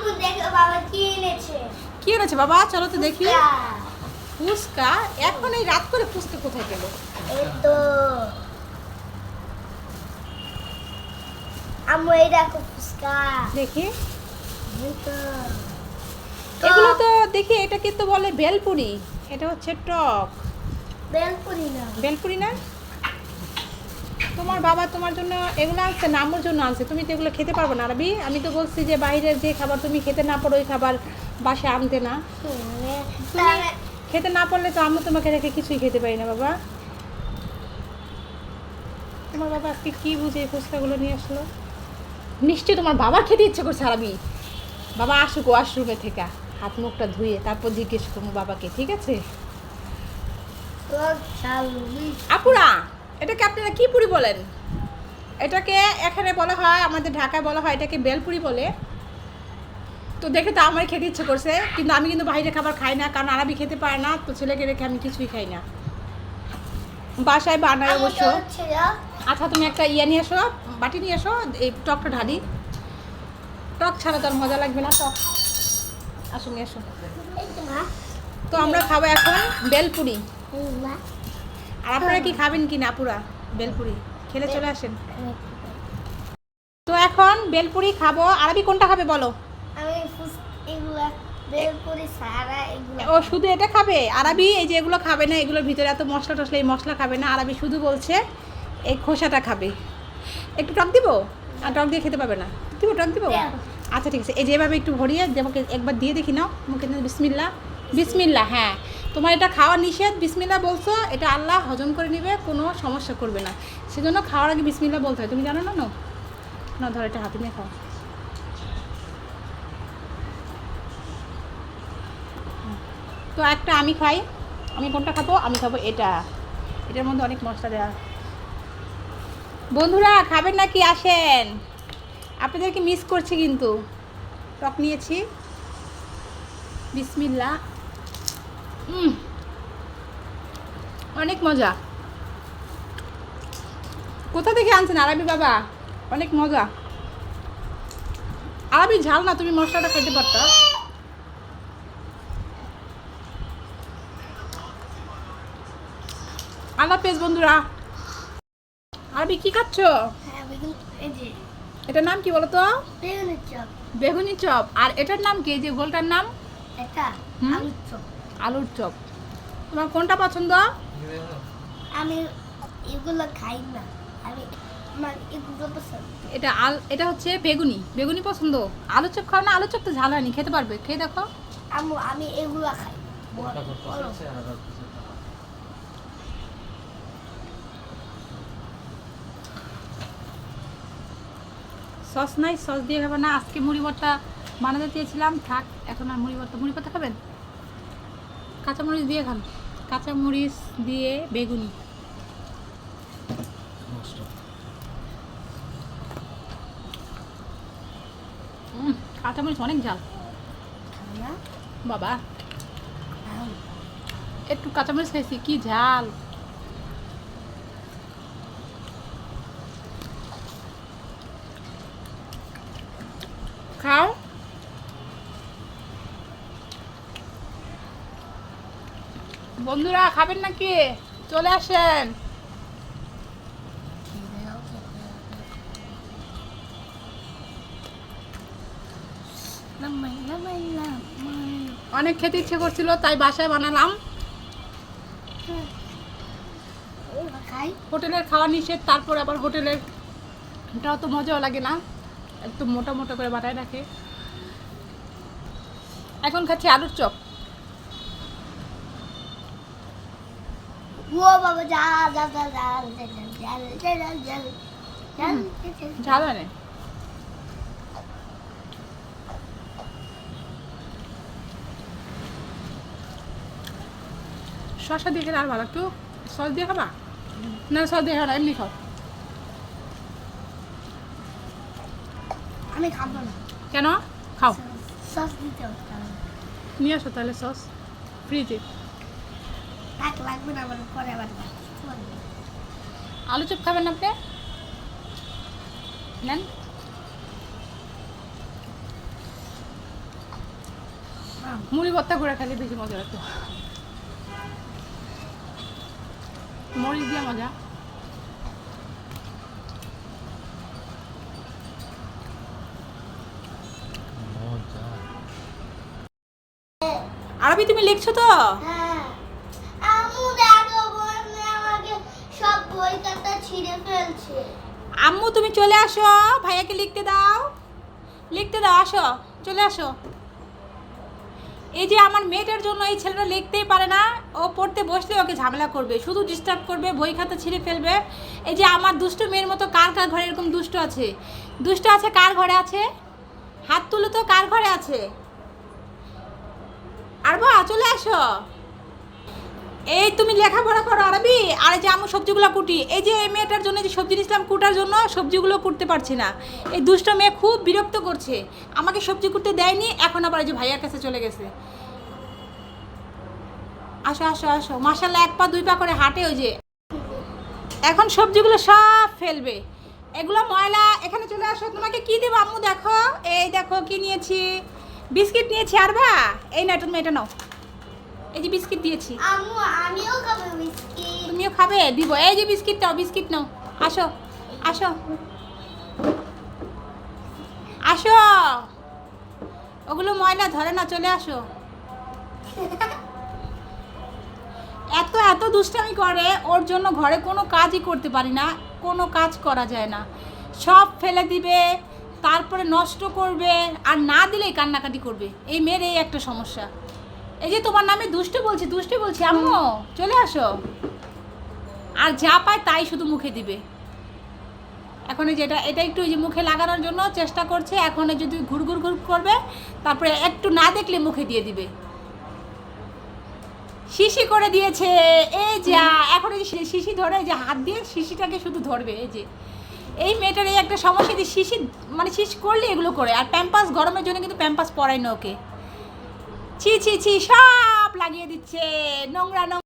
আম্মু দেখো বাবা কি এনেছে? কি এনেছে বাবা? চলো তো দেখি। ফুচকা। এখন এই রাত করে ফুচকা কোথায় পেল? এই তো। আম্মু এই দেখো ফুচকা। দেখি। এই তো। এগুলো তো দেখি এটা কিন্তু বলে বেলপুরি। এটা হচ্ছে টক। বেলপুরি না। বেলপুরি না? তোমার বাবা তোমার জন্য এগুলো আনছে না আম্মুর জন্য আনছে। তুমি তো এগুলো খেতে পারবে না আরবি। আমি তো বলছি যে বাইরের যে খাবার তুমি খেতে না পারো ওই খাবার বাসে আনতে না। খেতে না পারলে তো আমি তোমাকে রেখে কিছুই খেতে পারি না বাবা। তোমার বাবা আজকে কি বুঝে ফুচকাগুলো নিয়ে আসলো? নিশ্চয়ই তোমার বাবার খেতে ইচ্ছে করছে আরবি। বাবা আসুক ওয়াশরুমে থেকে হাত মুখটা ধুয়ে তারপর জিজ্ঞেস করব বাবাকে ঠিক আছে? আপুরা! এটাকে আপনারা কি পুরি বলেন? এটাকে এখানে বলা হয় আমাদের ঢাকায় বলা হয় এটাকে বেলপুরি বলে। তো দেখে তো আমার খেতে ইচ্ছে করছে কিন্তু আমি কিন্তু বাইরে খাবার খাই না কারণ আরবি খেতে পারে না তো ছেলেকে রেখে আমি কিছুই খাই না। বাসায় বানাই আম্মু অবশ্য। আচ্ছা তুমি একটা ইয়ে নিয়ে এসো বাটি নিয়ে এসো এই টকটা ঢালি। টক ছাড়া তো আর মজা লাগবে না টক। আসো নিয়ে এসো। তো আমরা খাব এখন বেলপুরি। আর আপনারা কি খাবেন কি না পুরা বেলপুরি। খেলে চলে আসেন। তো এখন বেলপুরি খাব। আরবি কোনটা খাবে বলো? আমি এগুলা বেলপুরি সারা এগুলা ও শুধু এটা খাবে? আরবি এই যে এগুলো খাবে না এগুলোর ভিতরে এত মশলা টসলা এই মশলা খাবে না। আরবি শুধু বলছে এই খোসাটা খাবে। একটু টক দিব? আর টক দিয়ে খেতে পাবে না। দিব টক দিব? আচ্ছা ঠিক আছে। এই যেভাবে একটু ভরিয়ে আমাকে একবার দিয়ে দেখি নাও। মুখে বিসমিল্লা বিসমিল্লা হ্যাঁ। তোমার এটা খাওয়া নিষেধ বিসমিল্লা বলছো, এটা আল্লাহ হজম করে নেবে, কোনো সমস্যা করবে না। সেজন্য খাওয়ার আগে বিসমিল্লা বলতে হয়। তুমি জানো না, নো? না, ধর, এটা হাতে নিয়ে খাও। তো একটা আমি খাই, আমি কোনটা খাব? আমি খাব এটা। এটার মধ্যে অনেক মশলা দেওয়া বন্ধুরা, খাবেন নাকি? আসেন। আপনাদেরকে মিস করছি কিন্তু। টক নিয়েছি। বিসমিল্লা অনেক মজা। কোথা থেকে আনছেন আরবি বাবা? অনেক মজা। আরবি ঝাল না তুমি মশলাটা খেতে পারতো। আল্লাহ পেজ বন্ধুরা। আরবি কি খাচ্ছ? হ্যাঁ এটার নাম কি বলতো? চপ। বেগুনি চপ। আর এটার নাম কি? যে গোলটার নাম? এটা হুম? আলুর চপ। আলুর চপ। তোমার কোনটা পছন্দ? আমি এগুলো খাই না। আমি আমার এগুলো পছন্দ। এটা আল এটা হচ্ছে বেগুনি। বেগুনি পছন্দ? আলুর চপ খাও না? আলুর চপ তো ঝাল হয়নি খেতে পারবে। খেয়ে দেখো। আম্মু আমি এগুলো খাই। সস নাই সস দিয়ে খাবে না। আজকে মুড়ি ভর্তা বানাতে চেয়েছিলাম। থাক এখন আর মুড়ি ভর্তা মুড়ি ভর্তা খাবেন? কাঁচামরিচ দিয়ে খান। কাঁচামরিচ দিয়ে বেগুনি। কাঁচামরিচ অনেক ঝাল। বাবা। একটু কাঁচামরিচ খাইছি কি ঝাল। খাও। বন্ধুরা খাবেন নাকি? চলে আসেন। অনেক খেতে ইচ্ছে করছিল তাই বাসায় বানালাম। হোটেলের খাওয়া নিষেধ তারপর আবার হোটেলের এটাও তো মজাও লাগে না। একটু মোটা মোটা করে বানায় রাখে। এখন খাচ্ছি আলুর চপ। ও বাবা দিয়ে আর ভালো একটু সস দিয়ে খাবা? না সস দিয়ে খাবা এমনি খাও। আমি খাব না। কেন? খাও। সস দিতে নিয়ে আসো তাহলে সস। ফ্রিজে। থাক লাগবে না আমার পরে আবার আলু চপ খাবেন আপনি? নেন। মুড়ি ভর্তা করে খেলে বেশি মজা লাগতো মরিচ দিয়ে মজা। মজা। আরবি তুমি লিখছো তো? হ্যাঁ আম্মু দেখো বোন আমাকে সব বই খাতা ছিঁড়ে ফেলছে। আম্মু, তুমি চলে আসো। ভাইয়াকে লিখতে দাও। লিখতে দাও, আসো। চলে আসো। এই যে আমার মেয়েটার জন্য এই ছেলেটা লিখতেই পারে না, ও পড়তে বসলে ওকে ঝামেলা করবে, শুধু ডিস্টার্ব করবে, বই খাতা ছিঁড়ে ফেলবে। এই যে আমার দুষ্ট মেয়ের মতো কার কার ঘরে এরকম দুষ্ট আছে? দুষ্ট আছে কার ঘরে আছে? হাত তুলো তো কার ঘরে আছে? আর বা চলে আসো। এই তুমি লেখাপড়া করো আরবি, আর যে আমি সবজিগুলো কুটি, এই যে এই মেয়েটার জন্য যে সবজি নিয়েছিলাম কুটার জন্য, সবজিগুলো কুটতে পারছি না। এই দুষ্ট মেয়ে খুব বিরক্ত করছে। আমাকে সবজি কুটতে দেয়নি, এখন আবার এই যে ভাইয়ার কাছে চলে গেছে। আসো আসো আসো। মাসাল্লাহ এক পা, দুই পা করে হাঁটে ওই যে। এখন সবজিগুলো সব ফেলবে। এগুলো ময়লা, এখানে চলে আসো, তোমাকে কি দেবো আম্মু দেখো। এই দেখো, কি নিয়েছি? বিস্কিট নিয়েছি আর বা এই না তুমি এটা নাও। এই যে বিস্কিট দিয়েছি। আম্মু আমিও খাব বিস্কিট। তুমিও খাবে? দিব। এই যে বিস্কিট নাও বিস্কিট নাও। আসো আসো। আসো। ওগুলো ময়লা ধরে না চলে আসো। এত এত দুষ্টামি করে ওর জন্য ঘরে কোনো কাজই করতে পারি না কোনো কাজ করা যায় না। সব ফেলে দিবে তারপরে নষ্ট করবে আর না দিলেই কান্নাকাটি করবে। এই মেয়ের এই একটা সমস্যা। এই যে তোমার নামে দুষ্টু বলছি দুষ্টু বলছি, আম্মু, চলে আসো। আর যা পায় তাই শুধু মুখে দিবে। এখন এই যেটা এটা একটু যে মুখে লাগানোর জন্য চেষ্টা করছে, এখন যদি ঘুর ঘুর ঘুর করবে, তারপরে একটু না দেখলে মুখে দিয়ে দিবে। শিশি করে দিয়েছে, এই যা, এখন এই শিশি ধরে যে হাত দিয়ে শিশিটাকে শুধু ধরবে, এই যে। এই মেয়েটার এই একটা সমস্যা যে শিশি মানে শিশি করলে এগুলো করে, আর প্যাম্পাস গরমের জন্য কিন্তু প্যাম্পাস পরায় না ওকে। ছি ছি ছি সব লাগিয়ে দিচ্ছে। নোংরা নোংরা।